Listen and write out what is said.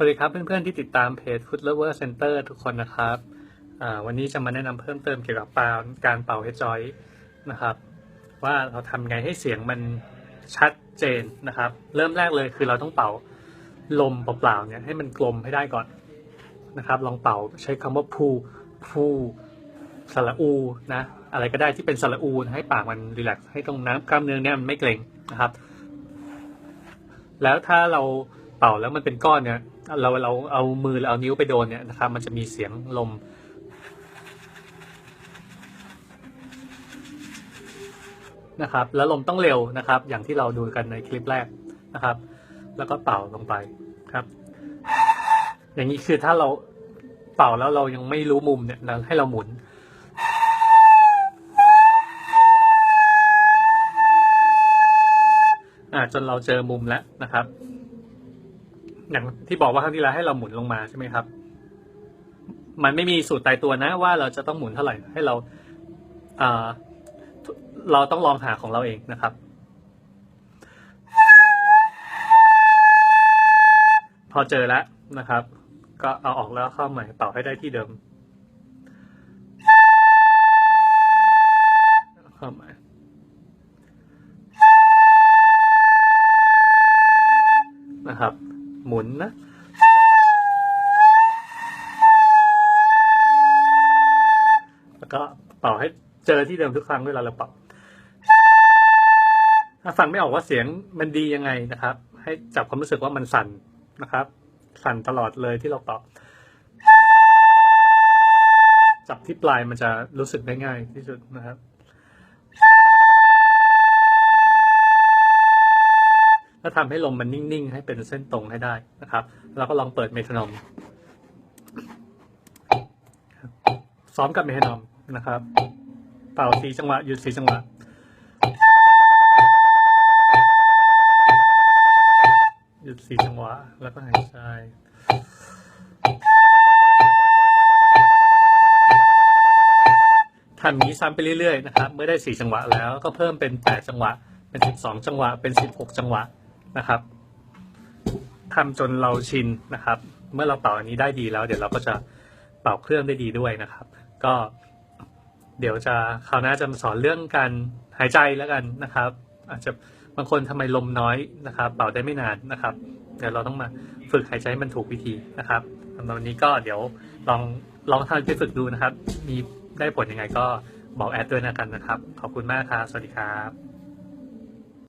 วัสดีครับเพื่อนๆที่ติดตามเพจ Food Lover Center ทุกคนนะครับวันนี้จะมาแนะนำเพิ่มเติมเกี่ยวกับปาการเป่าเฮดจอยนะครับ ว่าเราทำไงให้เสียงมันชัดเจนนะครับ เริ่มแรกเลยคือเราต้องเป่าลมเปล่าๆเนี่ยให้มันกลมให้ได้ก่อนนะครับ ลองเป่าใช้คำว่าพูพูสระอูนะอะไรก็ได้ที่เป็นสระอูให้ปากมันรีแลกซ์ให้ตรงน้ำกล้ามเนื้อเนี่ยมันไม่เกร็งนะครับ แล้วถ้าเราเป่าแล้วมันเป็นก้อนเนี่ย เราเราเอามือหรือเอานิ้วไปโดนเนี่ยนะครับ มันจะมีเสียงลม นะครับ แล้วลมต้องเร็วนะครับ อย่างที่เราดูกันในคลิปแรกนะครับ แล้วก็เป่าลงไปครับ อย่างนี้คือถ้าเราเป่าแล้วเรายังไม่รู้มุมเนี่ยให้เราหมุนจนเราเจอมุมแล้วนะครับ อย่างที่บอกว่าครั้งที่แล้วให้เราหมุนลงมาใช่ไหมครับ มันไม่มีสูตรตายตัวนะ ว่าเราจะต้องหมุนเท่าไหร่ให้เราเราต้องลองหาของเราเองนะครับ พอเจอแล้วนะครับ ก็เอาออกแล้วเข้าใหม่เป่าให้ได้ที่เดิมเข้าใหม่นะครับ หมุนนะแล้วก็เป่าให้เจอที่เดิมทุกครั้งเวลาเราเป่าถ้าฟังไม่ออกว่าเสียงมันดียังไงนะครับ ให้จับความรู้สึกว่ามันสั่นนะครับ สั่นตลอดเลยที่เราเป่าจับที่ปลายมันจะรู้สึกได้ง่ายที่สุดนะครับ แล้วทำให้ลมมันนิ่งๆ ให้เป็นเส้นตรงให้ได้นะครับ แล้วก็ลองเปิดเมทานอมซ้อมกับเมทานอมนะครับ เป่าสีจังหวะหยุดสีจังหวะหยุดสีจังหวะ แล้วก็หายใจทำอย่างนี้ซ้ำไปเรื่อยๆนะครับ เมื่อได้สี่จังหวะแล้วก็เพิ่มเป็นแปดจังหวะ เป็นสิบสองจังหวะ เป็นสิบหกจังหวะ นะครับทำจนเราชินนะครับ เมื่อเราเป่าอันนี้ได้ดีแล้ว เดี๋ยวเราก็จะเป่าเครื่องได้ดีด้วยนะครับ ก็เดี๋ยวจะคราวหน้าจะมาสอนเรื่องการหายใจแล้วกันนะครับ อาจจะบางคนทำไมลมน้อยนะครับ เป่าได้ไม่นานนะครับ เดี๋ยวเราต้องมาฝึกหายใจให้มันถูกวิธีนะครับสำหรับวันนี้ก็เดี๋ยวลองลองทำไปฝึกดูนะครับ มีได้ผลยังไงก็บอกแอดด้วยนะกันนะครับ ขอบคุณมากครับ สวัสดีครับ